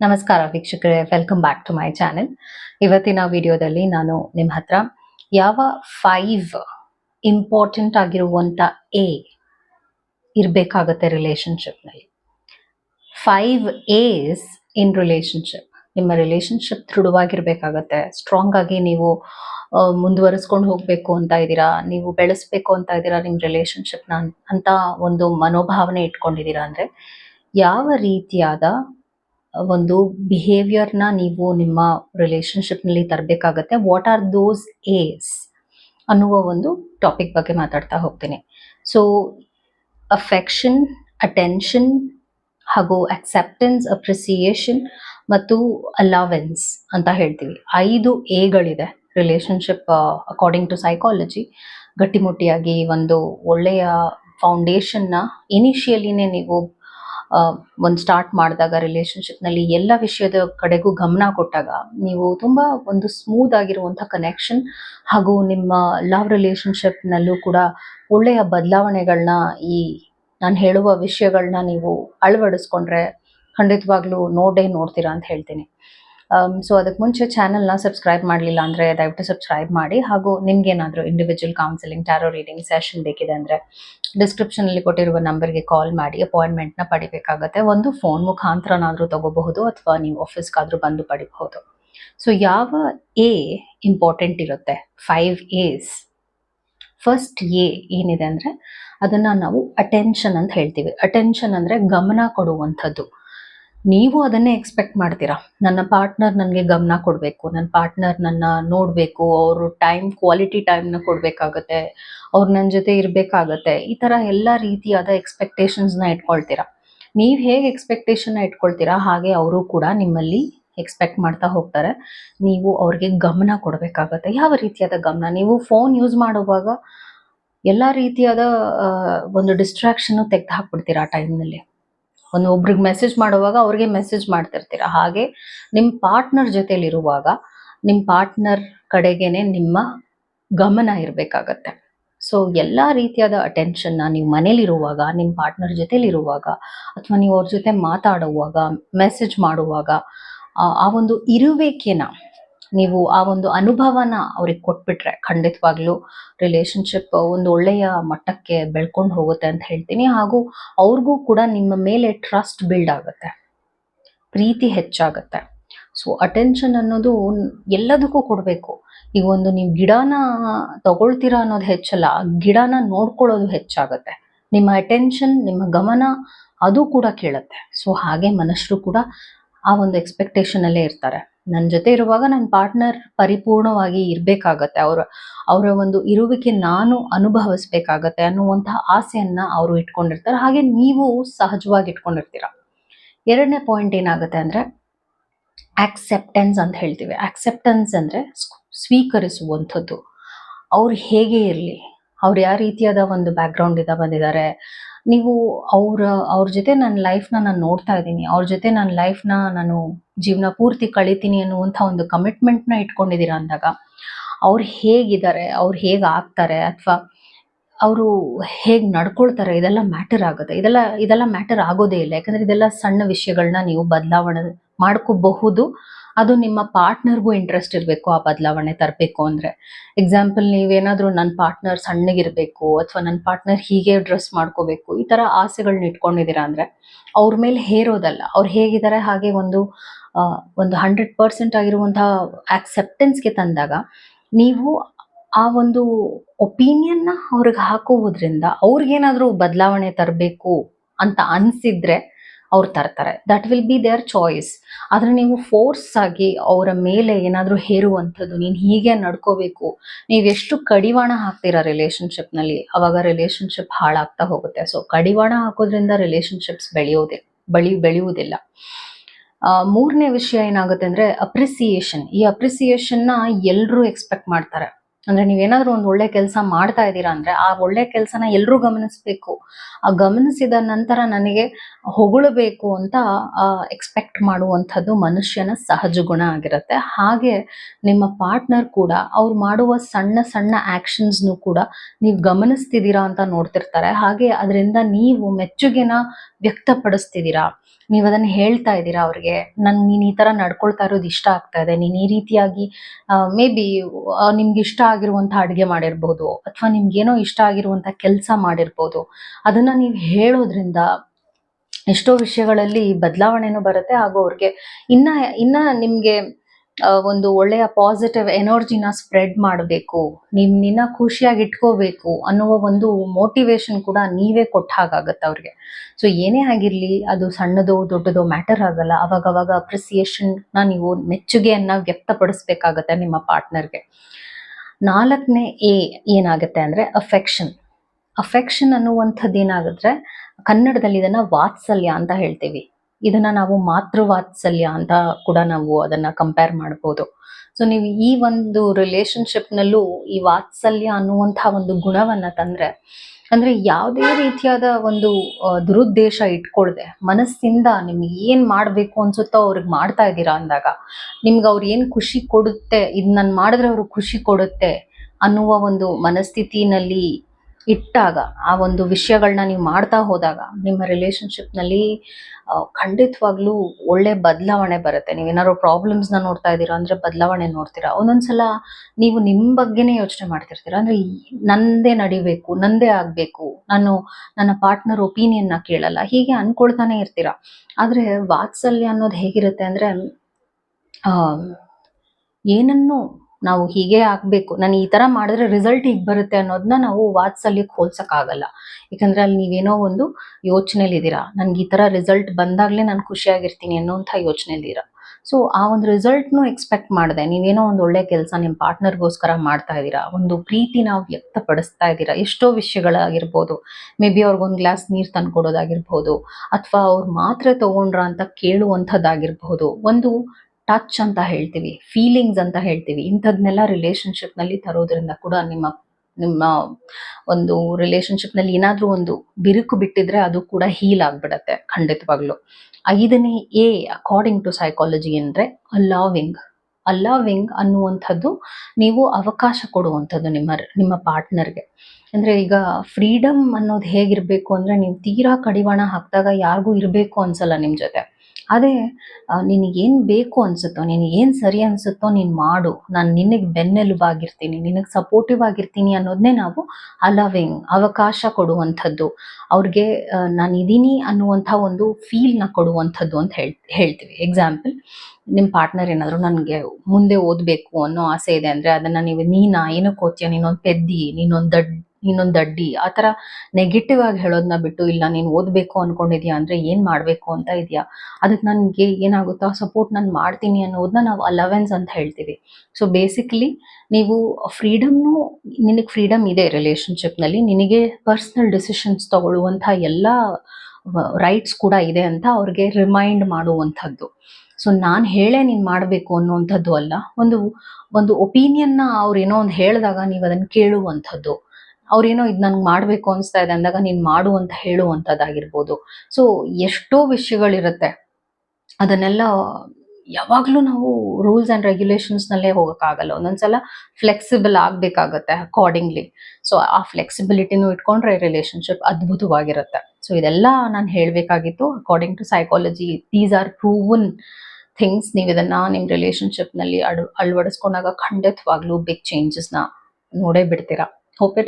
ನಮಸ್ಕಾರ ವೀಕ್ಷಕರೇ welcome back to my channel ಇವತ್ತಿನ ವಿಡಿಯೋದಲ್ಲಿ ನಾನು ನಿಮ್ಮ ಹತ್ರ ಯಾವ ಫೈವ್ ಇಂಪಾರ್ಟೆಂಟ್ ಆಗಿರುವಂಥ ಎ ಇರಬೇಕಾಗತ್ತೆ ರಿಲೇಶನ್ಶಿಪ್ನಲ್ಲಿ ಫೈವ್ ಎಸ್ ಇನ್ ರಿಲೇಶನ್ಶಿಪ್ ನಿಮ್ಮ ರಿಲೇಶನ್ಶಿಪ್ ದೃಢವಾಗಿರ್ಬೇಕಾಗತ್ತೆ. ಸ್ಟ್ರಾಂಗ್ ಆಗಿ ನೀವು ಮುಂದುವರಿಸ್ಕೊಂಡು ಹೋಗ್ಬೇಕು ಅಂತ ಇದ್ದೀರಾ? ನೀವು ಬೆಳೆಸ್ಬೇಕು ಅಂತ ಇದ್ದೀರಾ ನಿಮ್ಮ ರಿಲೇಶನ್ಶಿಪ್ನ ಅಂತ ಒಂದು ಮನೋಭಾವನೆ ಇಟ್ಕೊಂಡಿದ್ದೀರಾ ಅಂದ್ರೆ, ಯಾವ ರೀತಿಯಾದ ಒಂದು ಬಿಹೇವಿಯರ್ನ ನೀವು ನಿಮ್ಮ ರಿಲೇಶನ್ಶಿಪ್ನಲ್ಲಿ ತರಬೇಕಾಗತ್ತೆ. ವಾಟ್ ಆರ್ ದೋಸ್ ಏಸ್ ಅನ್ನುವ ಒಂದು ಟಾಪಿಕ್ ಬಗ್ಗೆ ಮಾತಾಡ್ತಾ ಹೋಗ್ತೀನಿ. ಸೊ ಅಫೆಕ್ಷನ್ ಅಟೆನ್ಷನ್ ಹಾಗೂ ಅಕ್ಸೆಪ್ಟೆನ್ಸ್ ಅಪ್ರಿಸಿಯೇಷನ್ ಮತ್ತು ಅಲವೆನ್ಸ್ ಅಂತ ಹೇಳ್ತೀವಿ. ಐದು ಎಗಳಿದೆ ರಿಲೇಶನ್ಶಿಪ್ ಅಕಾರ್ಡಿಂಗ್ ಟು ಸೈಕಾಲಜಿ ಗಟ್ಟಿಮುಟ್ಟಿಯಾಗಿ ಒಂದು ಒಳ್ಳೆಯ ಫೌಂಡೇಶನ್ನ ಇನಿಷಿಯಲಿನೇ ನೀವು ಒಂದು ಸ್ಟಾರ್ಟ್ ಮಾಡಿದಾಗ ರಿಲೇಶನ್ಶಿಪ್ನಲ್ಲಿ ಎಲ್ಲ ವಿಷಯದ ಕಡೆಗೂ ಗಮನ ಕೊಟ್ಟಾಗ ನೀವು ತುಂಬ ಒಂದು ಸ್ಮೂತ್ ಆಗಿರುವಂಥ ಕನೆಕ್ಷನ್ ಹಾಗೂ ನಿಮ್ಮ ಲವ್ ರಿಲೇಶನ್ಶಿಪ್ನಲ್ಲೂ ಕೂಡ ಒಳ್ಳೆಯ ಬದಲಾವಣೆಗಳನ್ನ ಈ ನಾನು ಹೇಳುವ ವಿಷಯಗಳನ್ನ ನೀವು ಅಳವಡಿಸ್ಕೊಂಡ್ರೆ ಖಂಡಿತವಾಗ್ಲೂ ನೋಡೇ ನೋಡ್ತೀರಾ ಅಂತ ಹೇಳ್ತೀನಿ. ಸೊ ಅದಕ್ಕೆ ಮುಂಚೆ ಚಾನಲ್ನ ಸಬ್ಸ್ಕ್ರೈಬ್ ಮಾಡಲಿಲ್ಲ ಅಂದರೆ ದಯವಿಟ್ಟು ಸಬ್ಸ್ಕ್ರೈಬ್ ಮಾಡಿ. ಹಾಗೂ ನಿಮಗೇನಾದರೂ individual counselling tarot reading session ಬೇಕಿದೆ ಅಂದರೆ ಡಿಸ್ಕ್ರಿಪ್ಷನಲ್ಲಿ ಕೊಟ್ಟಿರುವ ನಂಬರ್ಗೆ ಕಾಲ್ ಮಾಡಿ. ಅಪಾಯಿಂಟ್ಮೆಂಟ್ನ ಪಡಿಬೇಕಾಗತ್ತೆ. ಒಂದು ಫೋನ್ ಮುಖಾಂತರನಾದರೂ ತಗೋಬಹುದು ಅಥವಾ ನೀವು ಆಫೀಸ್ಗಾದರೂ ಬಂದು ಪಡಿಬಹುದು. ಸೊ ಯಾವ ಎ ಇಂಪಾರ್ಟೆಂಟ್ ಇರುತ್ತೆ? ಫೈವ್ ಎಸ್ ಫಸ್ಟ್ ಎ ಏನಿದೆ ಅಂದರೆ ಅದನ್ನು ನಾವು ಅಟೆನ್ಷನ್ ಅಂತ ಹೇಳ್ತೀವಿ. ಅಟೆನ್ಷನ್ ಅಂದರೆ ಗಮನ ಕೊಡುವಂಥದ್ದು. ನೀವು ಅದನ್ನೇ ಎಕ್ಸ್ಪೆಕ್ಟ್ ಮಾಡ್ತೀರಾ? ನನ್ನ ಪಾರ್ಟ್ನರ್ ನನಗೆ ಗಮನ ಕೊಡಬೇಕು ನನ್ನ ಪಾರ್ಟ್ನರ್ ನನ್ನ ನೋಡಬೇಕು, ಅವರು ಟೈಮ್ ಕ್ವಾಲಿಟಿ ಟೈಮ್ನ ಕೊಡಬೇಕಾಗತ್ತೆ, ಅವ್ರು ನನ್ನ ಜೊತೆ ಇರಬೇಕಾಗತ್ತೆ, ಈ ಥರ ಎಲ್ಲ ರೀತಿಯಾದ ಎಕ್ಸ್ಪೆಕ್ಟೇಷನ್ಸ್ನ ಇಟ್ಕೊಳ್ತೀರಾ? ನೀವು ಹೇಗೆ ಎಕ್ಸ್ಪೆಕ್ಟೇಷನ್ನ ಇಟ್ಕೊಳ್ತೀರಾ, ಹಾಗೆ ಅವರು ಕೂಡ ನಿಮ್ಮಲ್ಲಿ ಎಕ್ಸ್ಪೆಕ್ಟ್ ಮಾಡ್ತಾ ಹೋಗ್ತಾರೆ. ನೀವು ಅವ್ರಿಗೆ ಗಮನ ಕೊಡಬೇಕಾಗತ್ತೆ. ಯಾವ ರೀತಿಯಾದ ಗಮನ? ನೀವು ಫೋನ್ ಯೂಸ್ ಮಾಡುವಾಗ ಎಲ್ಲ ರೀತಿಯಾದ ಒಂದು ಡಿಸ್ಟ್ರಾಕ್ಷನ್ನು ತೆಗೆದು ಹಾಕ್ಬಿಡ್ತೀರಾ ಆ ಟೈಮ್ನಲ್ಲಿ ಒಂದು ಒಬ್ರಿಗೆ ಮೆಸೇಜ್ ಮಾಡುವಾಗ ಅವ್ರಿಗೆ ಮೆಸೇಜ್ ಮಾಡ್ತಿರ್ತೀರ. ಹಾಗೆ ನಿಮ್ಮ ಪಾರ್ಟ್ನರ್ ಜೊತೆಲಿರುವಾಗ ನಿಮ್ಮ ಪಾರ್ಟ್ನರ್ ಕಡೆಗೇನೆ ನಿಮ್ಮ ಗಮನ ಇರಬೇಕಾಗತ್ತೆ. ಸೊ ಎಲ್ಲ ರೀತಿಯಾದ ಅಟೆನ್ಷನ್ನ ನೀವು ಮನೇಲಿರುವಾಗ ನಿಮ್ಮ ಪಾರ್ಟ್ನರ್ ಜೊತೆಲಿರುವಾಗ ಅಥವಾ ನೀವು ಅವ್ರ ಜೊತೆ ಮಾತಾಡುವಾಗ ಮೆಸೇಜ್ ಮಾಡುವಾಗ ಆ ಒಂದು ಇರುವಿಕೆನ ನೀವು ಆ ಒಂದು ಅನುಭವನ ಅವ್ರಿಗೆ ಕೊಟ್ಬಿಟ್ರೆ ಖಂಡಿತವಾಗ್ಲೂ ರಿಲೇಶನ್ಶಿಪ್ ಒಂದು ಒಳ್ಳೆಯ ಮಟ್ಟಕ್ಕೆ ಬೆಳ್ಕೊಂಡು ಹೋಗುತ್ತೆ ಅಂತ ಹೇಳ್ತೀನಿ. ಹಾಗೂ ಅವ್ರಿಗೂ ಕೂಡ ನಿಮ್ಮ ಮೇಲೆ ಟ್ರಸ್ಟ್ ಬಿಲ್ಡ್ ಆಗುತ್ತೆ. ಪ್ರೀತಿ ಹೆಚ್ಚಾಗುತ್ತೆ. ಸೊ ಅಟೆನ್ಷನ್ ಅನ್ನೋದು ಎಲ್ಲದಕ್ಕೂ ಕೊಡಬೇಕು. ಈಗ ಒಂದು ನೀವು ಗಿಡನ ತಗೊಳ್ತೀರಾ ಅನ್ನೋದು ಹೆಚ್ಚಲ್ಲ ಗಿಡನ ನೋಡ್ಕೊಳ್ಳೋದು ಹೆಚ್ಚಾಗುತ್ತೆ. ನಿಮ್ಮ ಅಟೆನ್ಷನ್ ನಿಮ್ಮ ಗಮನ ಅದು ಕೂಡ ಕೇಳುತ್ತೆ. ಸೊ ಹಾಗೆ ಮನುಷ್ಯರು ಕೂಡ ಆ ಒಂದು ಎಕ್ಸ್ಪೆಕ್ಟೇಷನಲ್ಲೇ ಇರ್ತಾರೆ. ನನ್ನ ಜೊತೆ ಇರುವಾಗ ನನ್ನ ಪಾರ್ಟ್ನರ್ ಪರಿಪೂರ್ಣವಾಗಿ ಇರಬೇಕಾಗತ್ತೆ. ಅವರ ಅವರ ಒಂದು ಇರುವಿಕೆ ನಾನು ಅನುಭವಿಸ್ಬೇಕಾಗತ್ತೆ ಅನ್ನುವಂತಹ ಆಸೆಯನ್ನು ಅವರು ಇಟ್ಕೊಂಡಿರ್ತಾರೆ. ಹಾಗೆ ನೀವು ಸಹಜವಾಗಿ ಇಟ್ಕೊಂಡಿರ್ತೀರ. ಎರಡನೇ ಪಾಯಿಂಟ್ ಏನಾಗುತ್ತೆ ಅಂದ್ರೆ ಆಕ್ಸೆಪ್ಟೆನ್ಸ್ ಅಂತ ಹೇಳ್ತೀವಿ. ಆಕ್ಸೆಪ್ಟೆನ್ಸ್ ಅಂದ್ರೆ ಸ್ವೀಕರಿಸುವಂಥದ್ದು. ಅವ್ರು ಹೇಗೆ ಇರಲಿ? ಅವ್ರು ಯಾವ ರೀತಿಯಾದ ಒಂದು ಬ್ಯಾಕ್ಗ್ರೌಂಡಿಂದ ಬಂದಿದ್ದಾರೆ? ನೀವು ಅವ್ರ ಅವ್ರ ಜೊತೆ ನನ್ನ ಲೈಫ್ನ ನಾನು ನೋಡ್ತಾ ಇದ್ದೀನಿ. ಅವ್ರ ಜೊತೆ ನನ್ನ ಲೈಫ್ನ ನಾನು ಜೀವನ ಪೂರ್ತಿ ಕಳಿತೀನಿ ಅನ್ನುವಂಥ ಒಂದು ಕಮಿಟ್ಮೆಂಟ್ನ ಇಟ್ಕೊಂಡಿದ್ದೀರಾ ಅಂದಾಗ, ಅವ್ರು ಹೇಗಿದ್ದಾರೆ, ಅವ್ರು ಹೇಗೆ ಆಗ್ತಾರೆ ಅಥವಾ ಅವರು ಹೇಗೆ ನಡ್ಕೊಳ್ತಾರೆ, ಇದೆಲ್ಲ ಮ್ಯಾಟರ್ ಆಗುತ್ತೆ. ಇದೆಲ್ಲ ಇದೆಲ್ಲ ಮ್ಯಾಟರ್ ಆಗೋದೇ ಇಲ್ಲ. ಯಾಕಂದ್ರೆ ಇದೆಲ್ಲ ಸಣ್ಣ ವಿಷಯಗಳನ್ನ ನೀವು ಬದಲಾವಣೆ ಮಾಡ್ಕೋಬಹುದು. ಅದು ನಿಮ್ಮ ಪಾರ್ಟ್ನರ್ಗೂ ಇಂಟ್ರೆಸ್ಟ್ ಇರಬೇಕು ಆ ಬದಲಾವಣೆ ತರಬೇಕು ಅಂದರೆ. ಎಕ್ಸಾಂಪಲ್ ನೀವೇನಾದರೂ ನನ್ನ ಪಾರ್ಟ್ನರ್ ಸಣ್ಣಗಿರಬೇಕು ಅಥವಾ ನನ್ನ ಪಾರ್ಟ್ನರ್ ಹೀಗೆ ಡ್ರೆಸ್ ಮಾಡ್ಕೋಬೇಕು ಈ ಥರ ಆಸೆಗಳನ್ನ ಇಟ್ಕೊಂಡಿದ್ದೀರಾ ಅಂದರೆ ಅವ್ರ ಮೇಲೆ ಹೇರೋದಲ್ಲ. ಅವ್ರು ಹೇಗಿದ್ದಾರೆ ಹಾಗೆ ಒಂದು ಒಂದು ಹಂಡ್ರೆಡ್ ಪರ್ಸೆಂಟ್ ಆಗಿರುವಂತಹ ಆಕ್ಸೆಪ್ಟೆನ್ಸ್ಗೆ ತಂದಾಗ ನೀವು ಆ ಒಂದು ಒಪಿನಿಯನ್ನ ಅವ್ರಿಗೆ ಹಾಕುವುದರಿಂದ ಅವ್ರಿಗೇನಾದರೂ ಬದಲಾವಣೆ ತರಬೇಕು ಅಂತ ಅನಿಸಿದ್ರೆ ಅವ್ರು ತರ್ತಾರೆ. That will be their choice ಆದರೆ ನೀವು ಫೋರ್ಸ್ ಆಗಿ ಅವರ ಮೇಲೆ ಏನಾದರೂ ಹೇರುವಂಥದ್ದು, ನೀನು ಹೀಗೆ ನಡ್ಕೋಬೇಕು, ನೀವು ಎಷ್ಟು ಕಡಿವಾಣ ಹಾಕ್ತೀರಾ ರಿಲೇಶನ್ಶಿಪ್ನಲ್ಲಿ ಅವಾಗ ರಿಲೇಶನ್ಶಿಪ್ ಹಾಳಾಗ್ತಾ ಹೋಗುತ್ತೆ. ಸೊ ಕಡಿವಾಣ ಹಾಕೋದ್ರಿಂದ ರಿಲೇಶನ್ಶಿಪ್ಸ್ ಬೆಳೆಯೋದೆ, ಬಳಿ, ಬೆಳೆಯುವುದಿಲ್ಲ. ಮೂರನೇ ವಿಷಯ ಏನಾಗುತ್ತೆ ಅಂದ್ರೆ ಅಪ್ರಿಸಿಯೇಷನ್ ಈ ಅಪ್ರಿಸಿಯೇಷನ್ನ ಎಲ್ಲರೂ ಎಕ್ಸ್ಪೆಕ್ಟ್ ಮಾಡ್ತಾರೆ. ಅಂದ್ರೆ ನೀವೇನಾದ್ರೂ ಒಂದು ಒಳ್ಳೆ ಕೆಲಸ ಮಾಡ್ತಾ ಇದ್ದೀರಾ ಅಂದ್ರೆ ಆ ಒಳ್ಳೆ ಕೆಲಸನ ಎಲ್ಲರೂ ಗಮನಿಸ್ಬೇಕು. ಆ ಗಮನಿಸಿದ ನಂತರ ನನಗೆ ಹೊಗಳಬೇಕು ಅಂತ ಎಕ್ಸ್ಪೆಕ್ಟ್ ಮಾಡುವಂಥದ್ದು ಮನುಷ್ಯನ ಸಹಜ ಗುಣ ಆಗಿರುತ್ತೆ. ಹಾಗೆ ನಿಮ್ಮ ಪಾರ್ಟ್ನರ್ ಕೂಡ ಅವ್ರು ಮಾಡುವ ಸಣ್ಣ ಸಣ್ಣ ಆಕ್ಷನ್ಸ್ನು ಕೂಡ ನೀವು ಗಮನಿಸ್ತಿದ್ದೀರಾ ಅಂತ ನೋಡ್ತಿರ್ತಾರೆ. ಹಾಗೆ ಅದರಿಂದ ನೀವು ಮೆಚ್ಚುಗೆನ ವ್ಯಕ್ತಪಡಿಸ್ತಿದ್ದೀರಾ? ನೀವು ಅದನ್ನ ಹೇಳ್ತಾ ಇದ್ದೀರಾ ಅವ್ರಿಗೆ? ನನ್ ನೀನು ಈ ತರ ನಡ್ಕೊಳ್ತಾ ಇರೋದು ಇಷ್ಟ ಆಗ್ತಾ ಇದೆ. ನೀನು ಈ ರೀತಿಯಾಗಿ ಮೇ ಬಿ ನಿಮ್ಗೆ ಇಷ್ಟ ಆಗಿರುವಂಥ ಅಡುಗೆ ಮಾಡಿರ್ಬೋದು, ಅಥವಾ ನಿಮ್ಗೇನೋ ಇಷ್ಟ ಆಗಿರುವಂಥ ಕೆಲಸ ಮಾಡಿರ್ಬೋದು. ಅದನ್ನ ನೀವು ಹೇಳೋದ್ರಿಂದ ಎಷ್ಟೋ ವಿಷಯಗಳಲ್ಲಿ ಬದಲಾವಣೆನೂ ಬರುತ್ತೆ. ಹಾಗೂ ಅವ್ರಿಗೆ ಇನ್ನ ಇನ್ನ ನಿಮ್ಗೆ ಒಂದು ಒಳ್ಳೆಯ ಪಾಸಿಟಿವ್ ಎನರ್ಜಿನ ಸ್ಪ್ರೆಡ್ ಮಾಡಬೇಕು. ನಿಮ್ಮನ್ನ ಖುಷಿಯಾಗಿ ಇಟ್ಕೋಬೇಕು ಅನ್ನುವ ಒಂದು ಮೋಟಿವೇಶನ್ ಕೂಡ ನೀವೇ ಕೊಟ್ಟ ಹಾಗಾಗತ್ತೆ ಅವ್ರಿಗೆ. ಸೊ ಏನೇ ಆಗಿರಲಿ, ಅದು ಸಣ್ಣದೋ ದೊಡ್ಡದೋ ಮ್ಯಾಟರ್ ಆಗಲ್ಲ. ಅವಾಗ ಅವಾಗ ಅಪ್ರಿಸಿಯೇಷನ್ನ ನೀವು ಮೆಚ್ಚುಗೆಯನ್ನ ವ್ಯಕ್ತಪಡಿಸ್ಬೇಕಾಗತ್ತೆ ನಿಮ್ಮ ಪಾರ್ಟ್ನರ್ಗೆ ನಾಲ್ಕನೇ ಎ ಏನಾಗುತ್ತೆ ಅಂದ್ರೆ ಅಫೆಕ್ಷನ್ ಅಫೆಕ್ಷನ್ ಅನ್ನುವಂಥದ್ದು ಏನಾಗಿದ್ರೆ ಕನ್ನಡದಲ್ಲಿ ಇದನ್ನ ವಾತ್ಸಲ್ಯ ಅಂತ ಹೇಳ್ತೀವಿ. ಇದನ್ನ ನಾವು ಮಾತೃವಾತ್ಸಲ್ಯ ಅಂತ ಕೂಡ ನಾವು ಅದನ್ನ ಕಂಪೇರ್ ಮಾಡ್ಬೋದು. ಸೊ ನೀವು ಈ ಒಂದು ರಿಲೇಶನ್ಶಿಪ್ ನಲ್ಲೂ ಈ ವಾತ್ಸಲ್ಯ ಅನ್ನುವಂತಹ ಒಂದು ಗುಣವನ್ನ ತಂದ್ರೆ, ಅಂದ್ರೆ ಯಾವುದೇ ರೀತಿಯಾದ ಒಂದು ದುರುದ್ದೇಶ ಇಟ್ಕೊಳ್ದೆ, ಮನಸ್ಸಿಂದ ನಿಮ್ಗೆ ಏನ್ ಮಾಡ್ಬೇಕು ಅನ್ಸುತ್ತೋ ಅವ್ರಿಗೆ ಮಾಡ್ತಾ ಇದ್ದೀರಾ ಅಂದಾಗ, ನಿಮ್ಗೆ ಅವ್ರು ಏನ್ ಖುಷಿ ಕೊಡುತ್ತೆ, ಇದ್ ನನ್ ಮಾಡಿದ್ರೆ ಅವ್ರಿಗೆ ಖುಷಿ ಕೊಡುತ್ತೆ ಅನ್ನುವ ಒಂದು ಮನಸ್ಥಿತಿನಲ್ಲಿ ಇಟ್ಟಾಗ, ಆ ಒಂದು ವಿಷಯಗಳನ್ನ ನೀವು ಮಾಡ್ತಾ ಹೋದಾಗ, ನಿಮ್ಮ ರಿಲೇಷನ್ಶಿಪ್ನಲ್ಲಿ ಖಂಡಿತವಾಗ್ಲೂ ಒಳ್ಳೆ ಬದಲಾವಣೆ ಬರುತ್ತೆ. ನೀವೇನಾದ್ರು ಪ್ರಾಬ್ಲಮ್ಸ್ನ ನೋಡ್ತಾ ಇದ್ದೀರಾ ಅಂದರೆ ಬದಲಾವಣೆ ನೋಡ್ತೀರಾ. ಒಂದೊಂದ್ಸಲ ನೀವು ನಿಮ್ಮ ಬಗ್ಗೆನೇ ಯೋಚನೆ ಮಾಡ್ತಿರ್ತೀರ. ಅಂದರೆ ನನ್ನದೇ ನಂದೇ ನಡಿಬೇಕು, ನಂದೇ ಆಗಬೇಕು. ನಾನು ನನ್ನ ಪಾರ್ಟ್ನರ್ ಒಪಿನಿಯನ್ನ ಕೇಳಲ್ಲ. ಹೀಗೆ ಅನ್ಕೊಳ್ತಾನೆ ಇರ್ತೀರ. ಆದರೆ ವಾತ್ಸಲ್ಯ ಅನ್ನೋದು ಹೇಗಿರುತ್ತೆ ಅಂದರೆ ಏನನ್ನು ನಾವು ಹೀಗೆ ಹಾಕ್ಬೇಕು ನಾನು ಈ ತರ ಮಾಡಿದ್ರೆ ರಿಸಲ್ಟ್ ಹೀಗೆ ಬರುತ್ತೆ ಅನ್ನೋದನ್ನ ನಾವು ವಾತ್ಸಲ್ಯಕ್ಕೆ ಆಗಲ್ಲ. ಯಾಕಂದ್ರೆ ಅಲ್ಲಿ ನೀವೇನೋ ಒಂದು ಯೋಚನೆಲಿದ್ದೀರಾ ನನ್ಗೆ ಈ ತರ ರಿಸಲ್ಟ್ ಬಂದಾಗ್ಲೇ ನಾನು ಖುಷಿಯಾಗಿರ್ತೀನಿ ಅನ್ನೋಂಥ ಯೋಚನೆಲಿದ್ದೀರಾ ಸೊ ಆ ಒಂದು ರಿಸಲ್ಟ್ನು ಎಕ್ಸ್ಪೆಕ್ಟ್ ಮಾಡಿದೆ. ನೀವೇನೋ ಒಂದು ಒಳ್ಳೆ ಕೆಲಸ ನಿಮ್ಮ ಪಾರ್ಟ್ನರ್ಗೋಸ್ಕರ ಮಾಡ್ತಾ ಇದ್ದೀರಾ. ಒಂದು ಪ್ರೀತಿ ನಾವು ವ್ಯಕ್ತಪಡಿಸ್ತಾ ಇದ್ದೀರಾ. ಎಷ್ಟೋ ವಿಷಯಗಳಾಗಿರ್ಬೋದು. ಮೇ ಬಿ ಅವ್ರಿಗೊಂದು ಗ್ಲಾಸ್ ನೀರು ತಂದ್ಕೊಡೋದಾಗಿರ್ಬೋದು. ಅಥವಾ ಅವ್ರು ಮಾತ್ರೆ ತಗೊಂಡ್ರ ಅಂತ ಕೇಳುವಂಥದ್ದಾಗಿರ್ಬೋದು. ಒಂದು ಟಚ್ ಅಂತ ಹೇಳ್ತೀವಿ, ಫೀಲಿಂಗ್ಸ್ ಅಂತ ಹೇಳ್ತೀವಿ. ಇಂಥದ್ನೆಲ್ಲ ರಿಲೇಶನ್ಶಿಪ್ನಲ್ಲಿ ತರೋದ್ರಿಂದ ಕೂಡ ನಿಮ್ಮ ನಿಮ್ಮ ಒಂದು ರಿಲೇಶನ್ಶಿಪ್ನಲ್ಲಿ ಏನಾದ್ರೂ ಒಂದು ಬಿರುಕು ಬಿಟ್ಟಿದ್ರೆ ಅದು ಕೂಡ ಹೀಲ್ ಆಗ್ಬಿಡತ್ತೆ ಖಂಡಿತವಾಗ್ಲು. ಐದನೇ ಎ ಅಕಾರ್ಡಿಂಗ್ ಟು ಸೈಕಾಲಜಿ ಅಂದ್ರೆ ಅಲಾವಿಂಗ್ ಅಲಾವಿಂಗ್ ಅನ್ನುವಂಥದ್ದು ನೀವು ಅವಕಾಶ ಕೊಡುವಂಥದ್ದು ನಿಮ್ಮ ನಿಮ್ಮ ಪಾರ್ಟ್ನರ್ಗೆ ಅಂದ್ರೆ ಈಗ ಫ್ರೀಡಮ್ ಅನ್ನೋದು ಹೇಗಿರ್ಬೇಕು ಅಂದ್ರೆ ನೀವು ತೀರಾ ಕಡಿವಾಣ ಹಾಕಿದಾಗ ಯಾರಿಗೂ ಇರಬೇಕು ಅನ್ಸಲ್ಲ ನಿಮ್ಮ ಜೊತೆ. ಅದೇ ನಿನಗೇನು ಬೇಕು ಅನ್ಸುತ್ತೋ, ನಿನಗೇನು ಸರಿ ಅನ್ಸುತ್ತೋ ನೀನು ಮಾಡು. ನಾನು ನಿನಗೆ ಬೆನ್ನೆಲುಬಾಗಿರ್ತೀನಿ, ನಿನಗೆ ಸಪೋರ್ಟಿವ್ ಆಗಿರ್ತೀನಿ ಅನ್ನೋದನ್ನೇ ನಾವು ಅಲವಿಂಗ್ ಅವಕಾಶ ಕೊಡುವಂಥದ್ದು. ಅವ್ರಿಗೆ ನಾನು ಇದ್ದೀನಿ ಅನ್ನುವಂಥ ಒಂದು ಫೀಲ್ನ ಕೊಡುವಂಥದ್ದು ಅಂತ ಹೇಳ್, ಹೇಳ್ತೀವಿ. ಎಕ್ಸಾಂಪಲ್ ನಿಮ್ಮ ಪಾರ್ಟ್ನರ್ ಏನಾದರೂ ನನಗೆ ಮುಂದೆ ಓದಬೇಕು ಅನ್ನೋ ಆಸೆ ಇದೆ ಅಂದರೆ, ಅದನ್ನು ನೀವು ನೀನಾ, ಏನಕ್ಕೆ ಓದ್ತೀಯ? ನೀನೊಂದು ಪೆದ್ದಿ, ನೀನೊಂದು ದಡ್ ನೀನೊಂದು ಅಡ್ಡಿ. ಆ ಥರ ನೆಗೆಟಿವ್ ಆಗಿ ಹೇಳೋದನ್ನ ಬಿಟ್ಟು, ಇಲ್ಲ, ನೀನು ಓದಬೇಕು ಅನ್ಕೊಂಡಿದ್ಯಾ ಅಂದರೆ ಏನು ಮಾಡಬೇಕು ಅಂತ ಇದೆಯಾ? ಅದಕ್ಕೆ ನನಗೆ ಏನಾಗುತ್ತೋ ಸಪೋರ್ಟ್ ನಾನು ಮಾಡ್ತೀನಿ ಅನ್ನೋದನ್ನ ನಾವು ಅಲವೆನ್ಸ್ ಅಂತ ಹೇಳ್ತೀವಿ. ಸೊ ಬೇಸಿಕಲಿ ನೀವು ಫ್ರೀಡಮ್ನು ನಿನಗೆ ಫ್ರೀಡಮ್ ಇದೆ ರಿಲೇಶನ್ಶಿಪ್ನಲ್ಲಿ ನಿನಗೆ ಪರ್ಸ್ನಲ್ ಡಿಸಿಷನ್ಸ್ ತಗೊಳ್ಳುವಂಥ ಎಲ್ಲ ರೈಟ್ಸ್ ಕೂಡ ಇದೆ ಅಂತ ಅವ್ರಿಗೆ ರಿಮೈಂಡ್ ಮಾಡುವಂಥದ್ದು. ಸೊ ನಾನು ಹೇಳೇ ನೀನು ಮಾಡಬೇಕು ಅನ್ನುವಂಥದ್ದು ಅಲ್ಲ, ಒಂದು ಒಂದು ಒಪಿನಿಯನ್ನ ಅವ್ರು ಏನೋ ಒಂದು ಹೇಳಿದಾಗ ನೀವು ಅದನ್ನು ಕೇಳುವಂಥದ್ದು. ಅವ್ರೇನೋ ಇದು ನನಗೆ ಮಾಡಬೇಕು ಅನಿಸ್ತಾ ಇದೆ ಅಂದಾಗ ನೀನು ಮಾಡು ಅಂತ ಹೇಳುವಂಥದ್ದಾಗಿರ್ಬೋದು ಸೊ ಎಷ್ಟೋ ವಿಷಯಗಳಿರುತ್ತೆ. ಅದನ್ನೆಲ್ಲ ಯಾವಾಗಲೂ ನಾವು ರೂಲ್ಸ್ ಆ್ಯಂಡ್ ರೆಗ್ಯುಲೇಷನ್ಸ್ನಲ್ಲೇ ಹೋಗೋಕ್ಕಾಗಲ್ಲ. ಒಂದೊಂದ್ಸಲ ಫ್ಲೆಕ್ಸಿಬಲ್ ಆಗಬೇಕಾಗತ್ತೆ ಅಕಾರ್ಡಿಂಗ್ಲಿ ಸೊ ಆ ಫ್ಲೆಕ್ಸಿಬಿಲಿಟಿನೂ ಇಟ್ಕೊಂಡ್ರೆ ರಿಲೇಶನ್ಶಿಪ್ ಅದ್ಭುತವಾಗಿರುತ್ತೆ. ಸೊ ಇದೆಲ್ಲ ನಾನು ಹೇಳಬೇಕಾಗಿತ್ತು. According to psychology these are proven things ನೀವು ಇದನ್ನ ನಿಮ್ಮ ರಿಲೇಷನ್ಶಿಪ್ನಲ್ಲಿ ಅಳ, ಅಳವಡಿಸ್ಕೊಂಡಾಗ ಖಂಡಿತವಾಗ್ಲೂ ಬಿಗ್ ಚೇಂಜಸ್ನ ನೋಡೇ ಬಿಡ್ತೀರಾ. Hope it